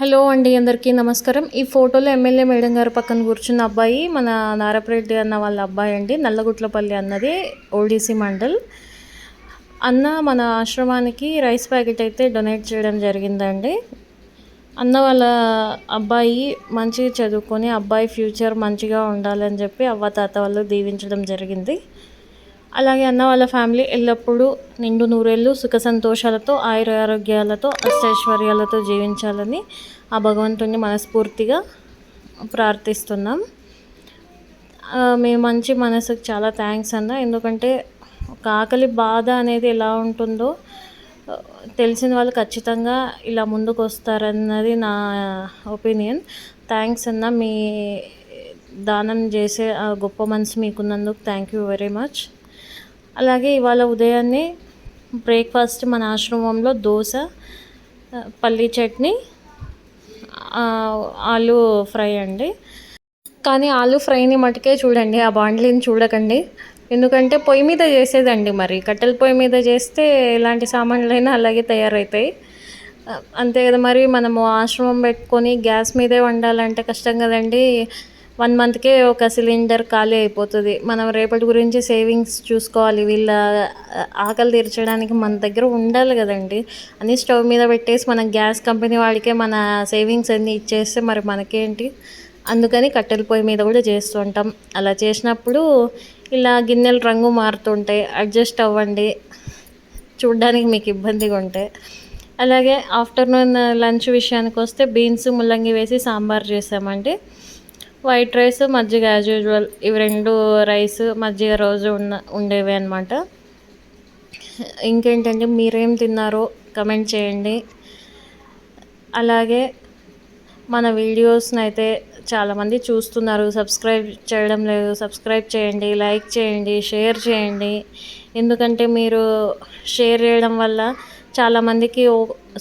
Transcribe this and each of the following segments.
Hello అండి అందరికీ నమస్కారం. ఈ ఫోటోలో ఎమ్మెల్యే మేడం గారు పక్కన కూర్చున్న అబ్బాయి మన నారపరెడ్డి అన్న వాళ్ళ అబ్బాయి అండి. నల్లగుట్లపల్లి అన్నది ఓడిసి మండల్. అన్న మన ఆశ్రమానికి రైస్ ప్యాకెట్ అయితే డొనేట్ చేయడం జరిగిందండి. అన్న వాళ్ళ అబ్బాయి మంచిగా చదువుకొని అబ్బాయి ఫ్యూచర్ మంచిగా ఉండాలని చెప్పి అవ్వ తాత వాళ్ళు దీవించడం జరిగింది. అలాగే అన్న వాళ్ళ ఫ్యామిలీ ఎల్లప్పుడూ నిండు నూరేళ్ళు సుఖ సంతోషాలతో ఆయుర ఆరోగ్యాలతో అష్టైశ్వర్యాలతో జీవించాలని ఆ భగవంతుని మనస్ఫూర్తిగా ప్రార్థిస్తున్నాం. మీ మంచి మనసుకు చాలా థ్యాంక్స్ అన్న. ఎందుకంటే ఒక ఆకలి బాధ అనేది ఎలా ఉంటుందో తెలిసిన వాళ్ళు ఖచ్చితంగా ఇలా ముందుకు వస్తారన్నది నా ఒపీనియన్. థ్యాంక్స్ అన్న. మీ దానం చేసే గొప్ప మనసు మీకున్నందుకు థ్యాంక్ యూ వెరీ మచ్. అలాగే ఇవాళ ఉదయాన్నే బ్రేక్ఫాస్ట్ మన ఆశ్రమంలో దోశ పల్లీ చట్నీ ఆలు ఫ్రై అండి. కానీ ఆలు ఫ్రైని మటుకే చూడండి ఆ బాండ్లీని చూడకండి. ఎందుకంటే పొయ్యి మీద చేసేదండి మరి. కట్టెల పొయ్యి మీద చేస్తే ఎలాంటి సామాన్లైనా అలాగే తయారవుతాయి అంతే కదా మరి మనము ఆశ్రమం పెట్టుకొని గ్యాస్ మీదే వండాలంటే కష్టం కదండి. వన్ మంత్కే ఒక సిలిండర్ ఖాళీ అయిపోతుంది. మనం రేపటి గురించి సేవింగ్స్ చూసుకోవాలి. వీళ్ళ ఆకలి తీర్చడానికి మన దగ్గర ఉండాలి కదండి. అన్ని స్టవ్ మీద పెట్టేసి మన గ్యాస్ కంపెనీ వాడికే మన సేవింగ్స్ అన్నీ ఇచ్చేస్తే మరి మనకేంటి? అందుకని కట్టెల పొయ్యి మీద కూడా చేస్తుంటాం అలా చేసినప్పుడు ఇలా గిన్నెలు రంగు మారుతుంటాయి అడ్జస్ట్ అవ్వండి. చూడ్డానికి మీకు ఇబ్బందిగా ఉంటాయి అలాగే ఆఫ్టర్నూన్ లంచ్ విషయానికి వస్తే బీన్స్ ముల్లంగి వేసి సాంబార్ చేసామండి. వైట్ రైస్ మజ్జిగ యాజ్ యూజువల్ ఇవి రెండు రైస్ మజ్జిగ రోజు ఉన్న ఉండేవి అనమాట ఇంకేంటంటే మీరేం తిన్నారో కమెంట్ చేయండి. అలాగే మన వీడియోస్ని అయితే చాలామంది చూస్తున్నారు. సబ్స్క్రైబ్ చేయడం లేదు. సబ్స్క్రైబ్ చేయండి లైక్ చేయండి షేర్ చేయండి. ఎందుకంటే మీరు షేర్ చేయడం వల్ల చాలామందికి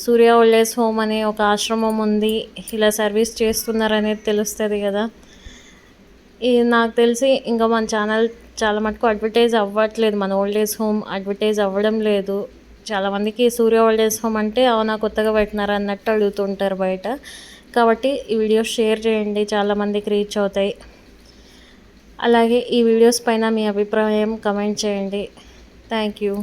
సూర్య ఓల్డేజ్ హోమ్ అనే ఒక ఆశ్రమం ఉంది. ఇలా సర్వీస్ చేస్తున్నారనేది తెలుస్తుంది కదా. ఈ నాకు తెలిసి ఇంకా మన ఛానల్ చాలా మటుకు అడ్వర్టైజ్ అవ్వట్లేదు. మన ఓల్డ్ ఏజ్ హోమ్ అడ్వర్టైజ్ అవ్వడం లేదు. చాలామందికి సూర్య ఓల్డ్ ఏజ్ హోమ్ అంటే అవునా కొత్తగా పెట్టినారు అన్నట్టు అడుగుతుంటారు బయట. కాబట్టి ఈ వీడియోస్ షేర్ చేయండి. చాలామందికి రీచ్ అవుతాయి. అలాగే ఈ వీడియోస్ పైన మీ అభిప్రాయం కమెంట్ చేయండి. Thank you